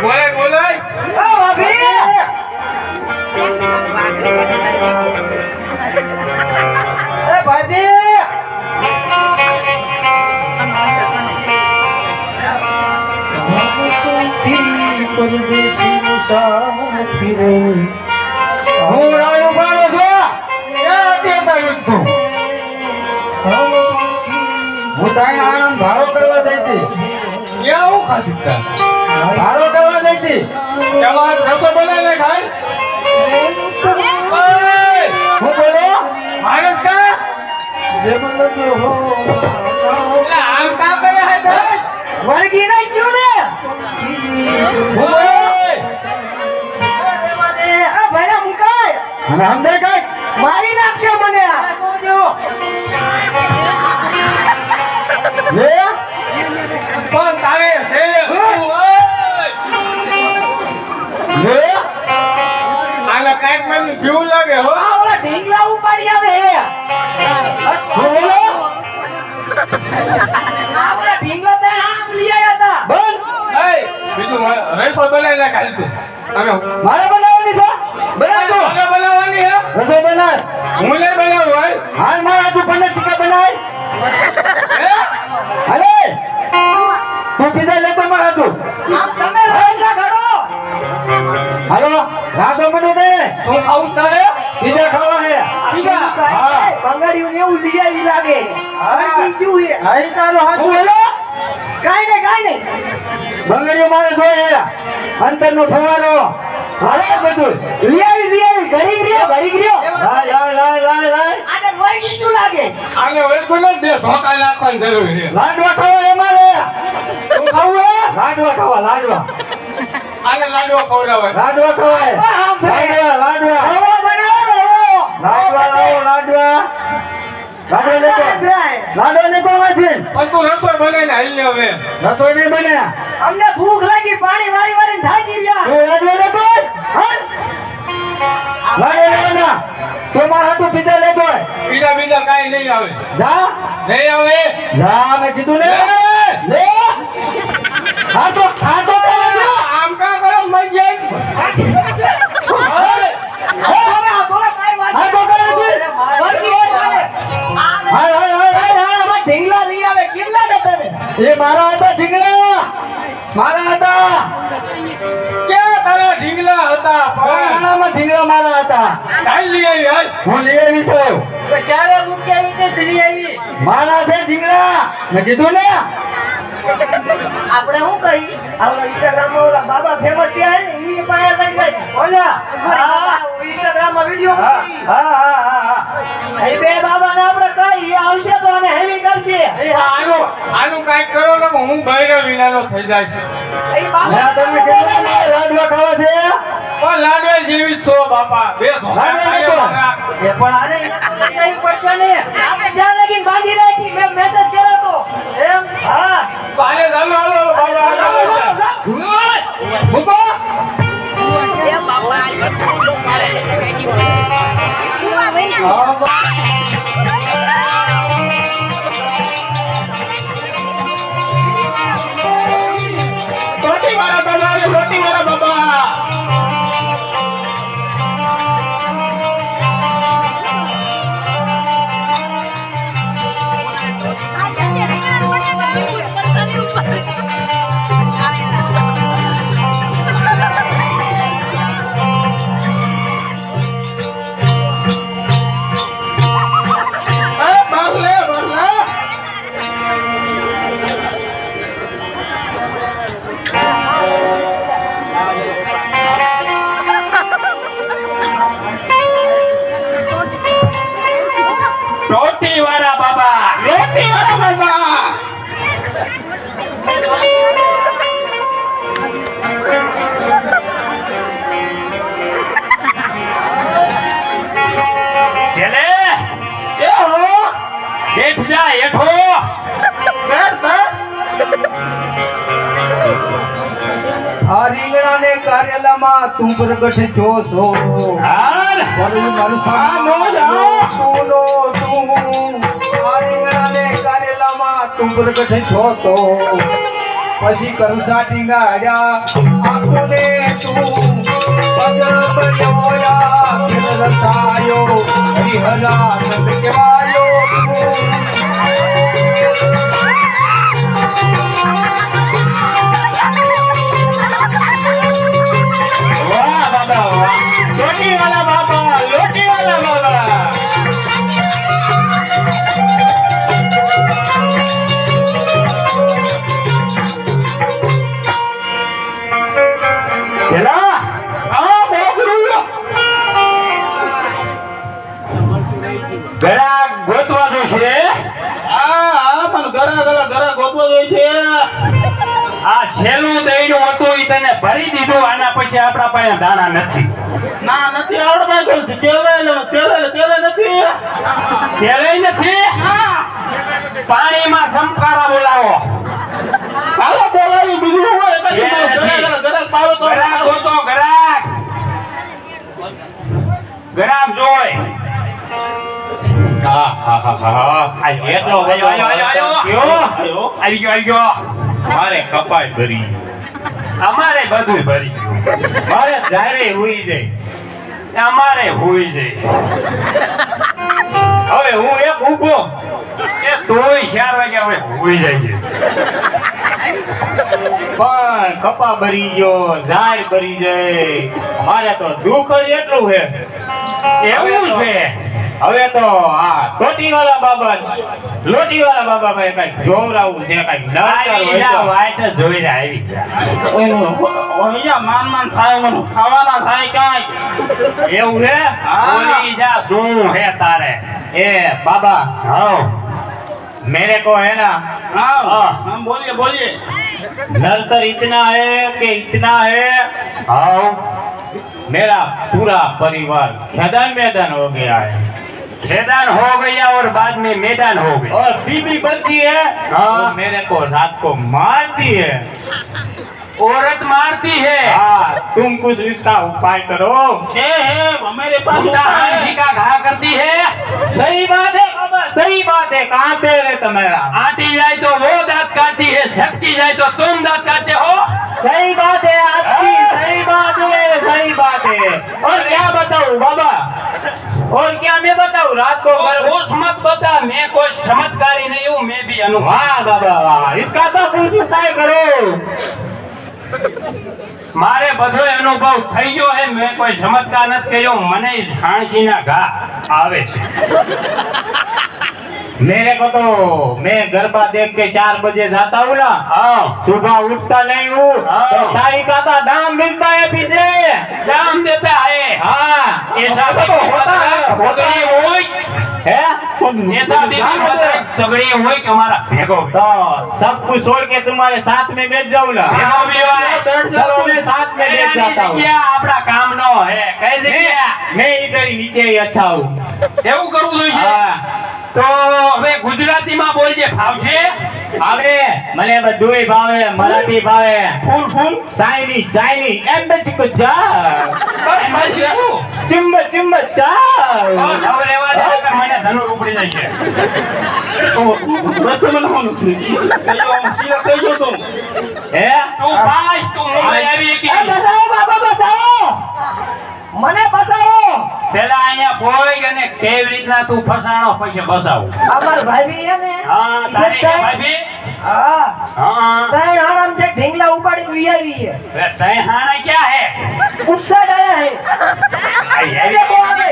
બોલાય બોલે ઓ ભાભી. એ, ભાભી. હું રાયડો પાડો છું. હું તારી આણંદ ભારો કરવા જઈ હતી ક્યાં હું ખાધી તા ભારો કરવા જઈ હતી તમારે રસો બનાવીને ખાય ઓય! હું બોલો? માણસ કા? એટલે આમ કા કરે હે ભાઈ વર્ગી નહીં ગયું ને? હું બોલો મારી નાખશે મને પણ તારે છે? હું, આને કાંઈક મને જીવ લાગે હો. આવડા ઢીંગલા ઉપાડી આવે હે. હું બોલો આવડા ઢીંગલા તે આમ લઈ આયા બીજું તું. અમે મારે બનાવવાની છે? બનાવ તો મને બનાવવાની હે બનાવ. હું નહીં બનાવું ભાઈ હાલ મારા તું પનીર ટીકા બનાય હે? અરે તું પીઝા લેતો મારા તું તમે હાલો રાતો મને દે. તું ખાવું તારે? બીજા ખાવા હે. પીઝા? હા. બંગાળીઓ ને એવું લઈ આવી લાગે. હા. બીજું હે? હાઈ તારો હાથ બોલો? કાઈ ને કાઈ ને બંગાળીઓ મારે જોઈએ હે. અંતર નો ફવારો હાલે બધું. લઈ આવી ઘડી ગયો ઘડી ગયો લાય લાય લાય લાય લાય. આને વર્ગી શું લાગે? આને ઓળખું નથી. બે ધોકા નાખવાની જરૂર છે. લાડવા ખાવા એ મારે. તું ખાવું હે? લાડવા ખાવા લાડવા. આને લાડવા ખવડાવાય. લાડવા ખવાય. લાડવા લાડવા. લાડવા લાવો લાડવા. લાડવા લેતો. લાડવા લેતો પણ તું રસોઈ બનાવીને હાલી હવે. રસોઈ નહીં બને અમને ભૂખ લાગી પાણી વારી વારી થાકી ગયા. તું લાડવા હાલ લાડવા લેવાના. તું મારા હાથું પીઝા લેતો હોય. બીજા બીજા કાઈ નહીં આવે. જા. નહીં આવે. જા મેં કીધું ને. લે. હા તો હા તો મરી જાય લઈ એ મારા હતા ઢીંગલા મારા હતા ક્યાં તારા ઢીંગલા હતા પણ ઢીંગલા મારા હતા કાલ લઈ આવી હાલ હું લઈ આવી છું ક્યારે મૂકી આવી તે દિલ્હી આવી મારા છે ઢીંગલા. મેં કીધું ને આપણે શું કહી આપણા ઇન્સ્ટાગ્રામમાં ઓલા બાબા ફેમસ છે ને એની પાસે લઈ જાય ઓલા? હા ઇન્સ્ટાગ્રામમાં વિડિયો હા હા હા હા. એ બે બાબા ને આપણે કહી આવશે તો આને એ આનું આનું કાંઈક કરો ને હું બૈરો વિનાનો થઈ જાય છે. એ બાપા તમે તમને લાડવા ખાવા છે? પણ લાડવા જેવી છો બાપા બે લાડવા ખાય લેતો. એ પણ આને કઈ પડશે ને આપણે ધ્યાન લગીને બાંધી રાખી મે મેસેજ કર્યો તો. એમ? હા. તો આને ચાલો હાલો બાબા હાલો, કે મૂકો. રોટી આ રીંગણાને કારેલામાં તું પ્રગટ છો. છો નો તું પ્રગટ છો. તો પછી કરસા ટીંગા આંખોને તું પગ બન્યોયા ખેલ હરિહરા નંદ તું. નથી. ના નથી. આવડતા ગયું તેલે તેલે તેલે નથી. પેલે નથી. પાણીમાં સમકારા બોલાવો. હાલો બોલાવી. બીજું હોય ગળા પાડો તો. ગરાક ગરાક. ગરાક જોય. હા હા હા હા એટલો આયો આયો આયો આયો. આયો. આવી ગયો આવી ગયો. મારે કપાય ભરી. અમારે બધું ભરી. મારે ધારે હુઈ જાય. અમારે હુઈ જાય. હવે હું એક ઊભો. એ તોય ચાર વાગ્યા હવે હુઈ જાય પણ કપા ભરી ગયો, ઝાડ ભરી જાય. મારે તો દુઃખ જ એટલું છે. એવું છે. હવે તો આ ટોટી વાળા બાબા લોટી વાળા બાબા ભાઈ કઈ જોવરાવું છે કઈ વાઈટ જોઈને આવી અહીંયા માન માન થાય મને ખાવાના થાય કાંઈ એવું છે હા. બોલી જા શું હે તારે એ બાબા હા मेरे को है ना હા હા. हम बोलिए बोलिए नलतर इतना है कि इतना है हाँ मेरा पूरा परिवार मैदान मैदान हो गया है मैदान हो गया और बाद में मैदान हो गया। और बीबी बच्ची है। हाँ। मेरे को रात को मारती है। औरत मारती है। हाँ तुम कुछ इसका उपाय करो। है है हमारे पास का घा करती है। सही बात है। बाबा सही बात है। कहाँ पे है तुम्हारा? आती जाए तो वो दांत काटती है छटकी जाए तो तुम दांत काटते हो। सही बात है आपकी सही बात है सही बात है। और क्या बताऊँ बाबा? और क्या मैं बताऊं रात को होश मत बता मैं कोई चमत्कारी नहीं हूँ मैं भी अनुभव वाह बाबा वाह इसका तो कुछ उपाय करो મારે બધો અનુભવ થઈ ગયો હે મેં કોઈ ચમત્કાર નથી કર્યો મને હાણસીના ઘા આવે છે मेरे को तो मैं गरबा देख के चार बजे जाता हूँ ना हाँ सुबह उठता नहीं हूँ तो ताई का तो दाम मिलता है पीछे दाम देता है हाँ ऐसा तो होता है होता है है ऐसा दीदी होता है तगड़ी हुई कि हमारा भेगो तो सब कुछ छोड़ के तुम्हारे साथ में बैठ जाऊँ ना भेगो भी है चलो मैं साथ में बैठ जाता हूँ આપણા કામ નો હે કઈ જગ્યા મેં ઇધર નીચે ही अच्छा हूँ એવું કરવું જોઈએ તો હવે ગુજરાતીમાં બોલજે ફાવશે? આવડે મને બધુંય ભાવે મરાઠી ભાવે ફૂલ ફૂલ? સાયની ચાઇની એમ બે ચીકુ જા ચિમ્બ ચિમ્બ ચા હવે રેવા દે મને ધનુર ઉપડી જાય છે. રસ્તે મને કયો સીધા થઈ ગયો તું? હે? તું પાસ તું મને આવી કે બસાવો બાબા બસાવો. મને બસાવો. પેલા અહીંયા પોઈ અને કેવી રીતના તું ફસાણો પછી બસાવું? અમાર ભાભી છે ને હા તારી ભાભી? હા. હા. ઢીંગલા ઉપાડી વી આવી છે. તઈ હાણે ક્યાં હે? ગુસ્સા ડાયા હે. આઈ આઈ?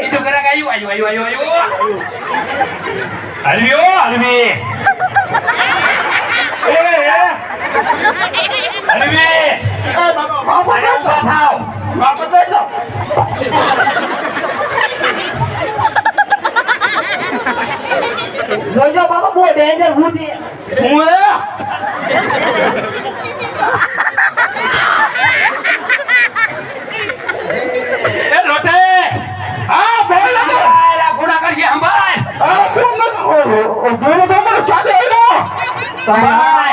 બીજું આયું? આયું આયું આયું જોજો બાબા બહુ ડેન્જર ભૂત છે. હું હે? એ લોટે! હા બોલ આ ગુણા કરશે સંભાળ.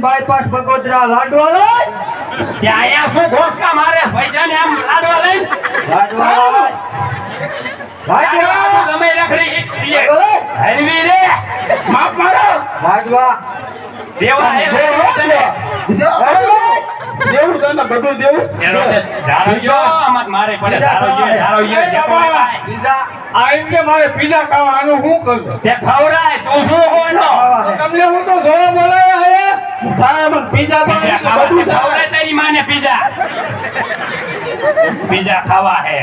બાયપાસ બગોદરા લાડવાલો ત્યાં અહીંયા શું ઘોસકા મારે? પૈસા ને આમ લાડવા. લઈ લાડવાલો લાડવા ગમે રખડી હલવી રે. માફ મારો. લાડવા. દેવા હે તને. બધું દેવું. મારે પડે. ધારો જો, ધારો જો, એ જે બાબા, કોઈ ખાય. પીઝા આ મારે પીઝા ખાવા આનું શું કરું ખવડાય. તું શું હોય તમને હું તો જોવા બોલાવ્યા હે. પીઝા તો ખાવા બધું તે તારી માને પીઝા. પીઝા ખાવા હે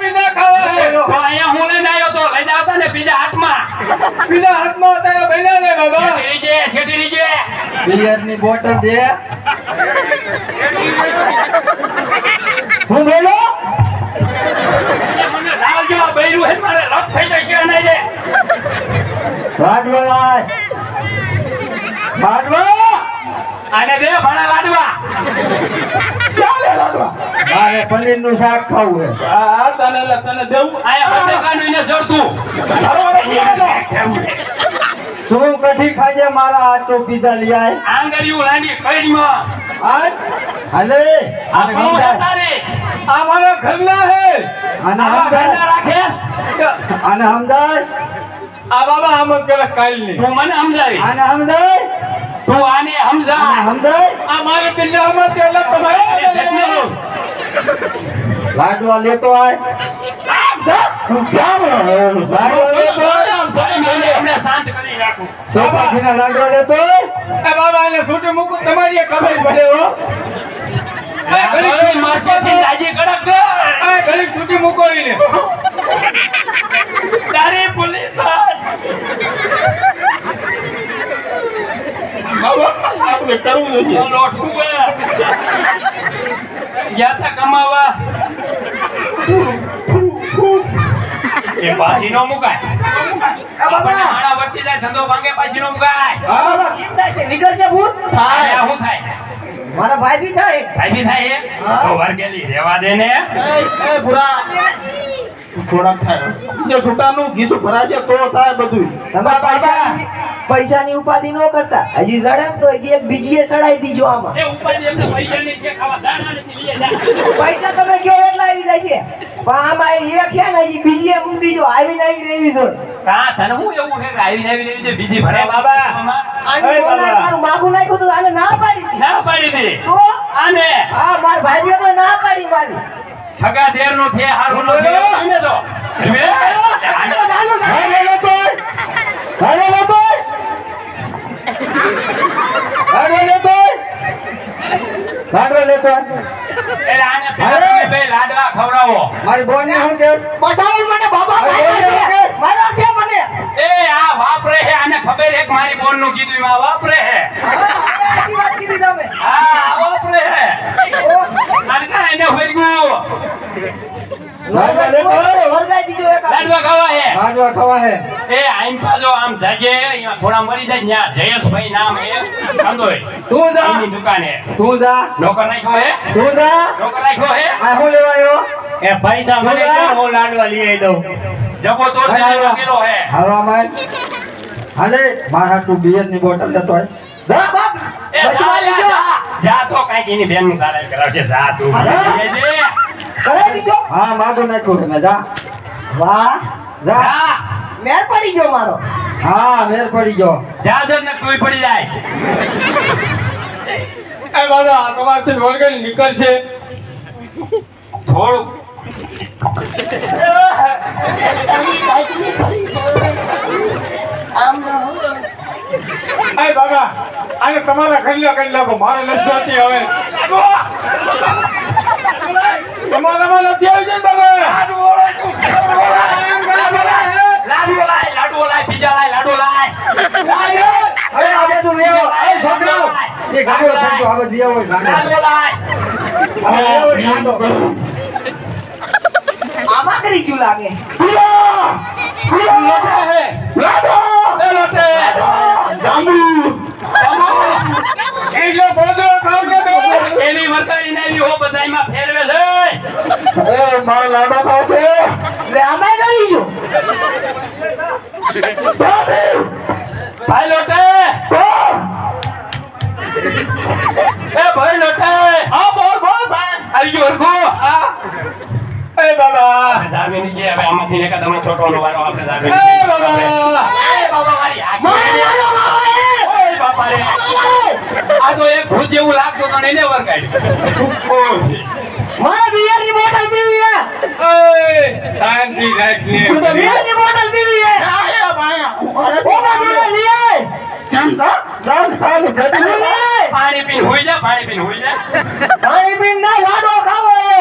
પીઝા ખાવા હે તો અહીંયા હું લઈને આવ્યો તો લઈ જાવ ને પીઝા હાથમાં. પીઝા હાથમાં અત્યારે બન્યા ને બાબા. શેઠી લીજે. બિયરની બોટલ દે હું બોલો? મને લાવજો, બૈરું હે, મારે લપ થઈ જશે નહીં રે. ભાગવા ભાગવા આને દે ભાણા લાડવા ચાલે લાડવા. મારે પનીરનું શાક ખાવું છે. હા તને તને દેવું? આયા બટેકાનું એને જડતું. તું કઢી ખાજે મારા આટલો પીઝા લઈ આય. આંગળીયું લાંડી કઈડીમાં. આજ હાલે. આ કોણ તારે? આ મારા ઘરના હે. અને ગાંડા રાખેસ? આને સમજાય. આ બાબા આમ કરે કાલની તું મને સમજાવી. અને સમજાય? તું આને સમજા સમજાય? આ મારે દિલ્હી આમાં તે એટલે તમારે લાડવા લેતો આય. તું ક્યાં બોલો? લાડવા લેતો આય. એમને શાંત કરી રાખું ચોપાટીના લાડવા લેતો આય. એ બાબા એને છૂટી મૂકું. તારી પોલીસ આપણે કરવું જોઈએ લોઠું ગયા તા કમાવા. એ પાછી નો મુકાય. માણા વચ્ચે જાય ધંધો ભાંગે પાછી નો મુકાય. હા બાબા કેમ થાય છે? નીકળશે ભૂત? શું થાય? મારા ભાઈ બી થાય? સાહેબી થાય એ તો વરગેલી રેવા દે ને. એ એ ભૂરા. થોડાક થાય. જે છૂટાનું ઘીસું ભરાશે તો થાય બધું તમારા પૈસા? પૈસાની ઉપાધિ ન કરતા હજી જડે તો હજી એક બીજીએ સડાઈ દીજો આમાં એ ઉપાધિ એમને પૈસાની છે ખાવા દાણા નથી લઈ જા પૈસા તમે કયો એટલા આવી જાય છે પણ આમાં એ છે ને હજી બીજીએ મૂકી દીજો આવી રહેવી જોઈએ કા તને હું એવું છે કે આવી આવી લેવી છે બીજી ભરે બાબા આનું મારું માગું નાખ્યું તો આને ના પાડી ના પાડી દે તો આને આ મારા ભાઈઓ તો ના પાડી મારી ઠગા દેર નો હારું નો તો હાલે હાલે લાડવા લેતો લાડવા લેતો લાડવા ખવડાવો. મારી બોન હું કેસ બતાવો મને બાબા અરે, છે. મને. એ આ વાપરે છે આને ખબર એક મારી બોનનું કીધું એમાં વાપરે છે હા, હા, સાચી વાત કીધી તમે. હા વાપરે છે અને એને ફરગું લાડવા લાડવા ખાવા લાડવા ખાવા હે? એ આઈન પાછો આમ જાજે અહીંયા થોડા મરી જાય ત્યાં જયેશભાઈ નામ હે. તું જા. એની દુકાને. તું જા. નોકર રાખ્યો હે? તું જા. નોકર રાખ્યો હે? આ હું લેવા એ પૈસા મને કહો, હું લાડવા લઈ આવી દઉં. જગો તો. કિલો હે? હાલે મારા તું બિયરની બોટલ લેતો જા બાપ. એ જા જા, જા. જા તો કાંઈક એની બેનનું કરાવશે જા તું. કરે. દીજો. હા માગો નાખ્યું છે મેં જા. વાહ. જા. મેર પડી ગયો મારો. હા મેર પડી ગયો. જા જો ને કોઈ પડી જાય. એ બાબા આ તમારથી વળગેલી નીકળશે. થોડું એ બાબા આને તમારા કઈ નાખો મારે નથી જોતી હવે. તમારામાં નથી આવી તમે. લાડુ લાય લાડુ લાય બીજા લાય લાડુ લાય અરે આ બધું લેવો એ છોકરાઓ એ ગાડો છોકરો આ બધું લેવો લાડુ ગાડો. કરી લાગે એ લોટે એટલે બોધો ખાવ કે દો એની વરતાઈ હો બધાયમાં ફેરવે છે. એ મારો લાડો ખાવ છે. એટલે કરી ગયું ભાઈ લોટે! એ ભાઈ લોટે! હા બોલ બોલ ભાઈ. આવી ગયો હરખું એ બાબા. ધાર્મિક જે હવે આમાંથી ને કદમ છોટવાનો વારો આપણે ધાર્મિક એ બાબા. એ બાબા મારી હું લાગતું તો એને વરગાડ્યું મારે બિયરની બોટલ પીવી હે. શાંતિ રાખ લે. બિયરની બોટલ પીવી હે. આયા ભાયા ઓ બાબુલા આય કેમ તો ચાલ જલ્દી લઈ પાણી પીન હોઈ જા પાણી પીન હોઈ જા. પાણી પીન ના લાડો ખાવો હે.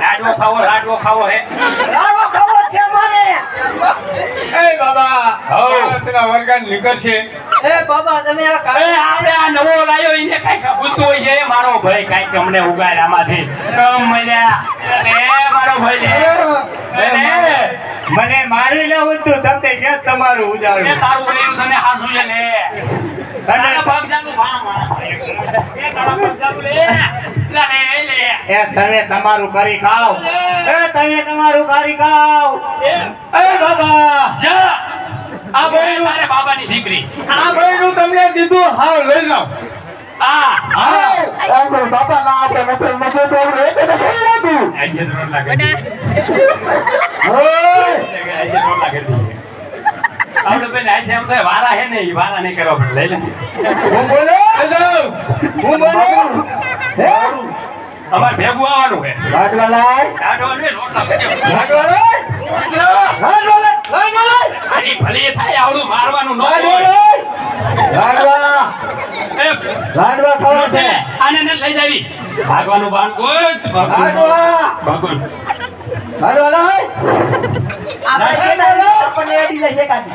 લાડવો ખાવો લાડવો ખાવો હે. લાડવો ખાવો છે મારે. એ બાબા હવે પેલા નીકળશે. એ બાબા તમે આ એ આપણે આ નવો લાયો એને કંઈક પૂછતું હોય છે? મારો ભાઈ કંઈક અમને ઉગાડ આમાંથી. કમ મળ્યા એ મારો ભાઈ લે મને મારી લેવું તું તમને કે તમારું ઉજાડું તારું તને હાસુ છે ને. એ લે. લા લે, લે. તમે તમારું કરી ખાવ એ તમે તમારું કરી ખાવ એ. બાબા. જા. આ ભાઈ મારે બાબાની દીકરી. આ ભાઈ નું તમને દીધું હાવ લઈ જાઓ. આ. હા એમ તો બાપા ના તો તો થઈ ઓય. કરી દઈએ. આપણે એમ થાય વારા હે ને ઈ વારા નહીં કરવા પડે લઈ લે. હું બોલો? હું બોલો? હે? અમારે ભેગું આવવાનું હે લાડવા લાય કાઢવાનું હે, રોટલા લાડવા લાય લાડવા લાય લાડવા લાય આની ભલી થાય આવડું મારવાનું ન લાડવા લાડવા એ, લાડવા ખાવા છે. આને ને લઈ જાવી. ભાગવાનું બાણ કોઈ લાડવા ભગવાન. લાડવા લાય આપણે આપણને એડી જાય શેકાડી.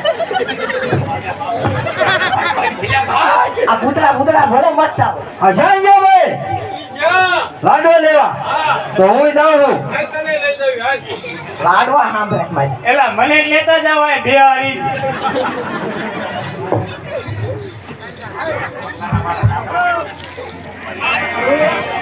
આ ભૂતરા ભૂતરા ભલે મત આવો. જાઓ ભાઈ લાડવા લેવા. તો હું જાઉં છું લાડવા સાંભળે મારી. એલા મને લેતા જાવ એ બિહારી.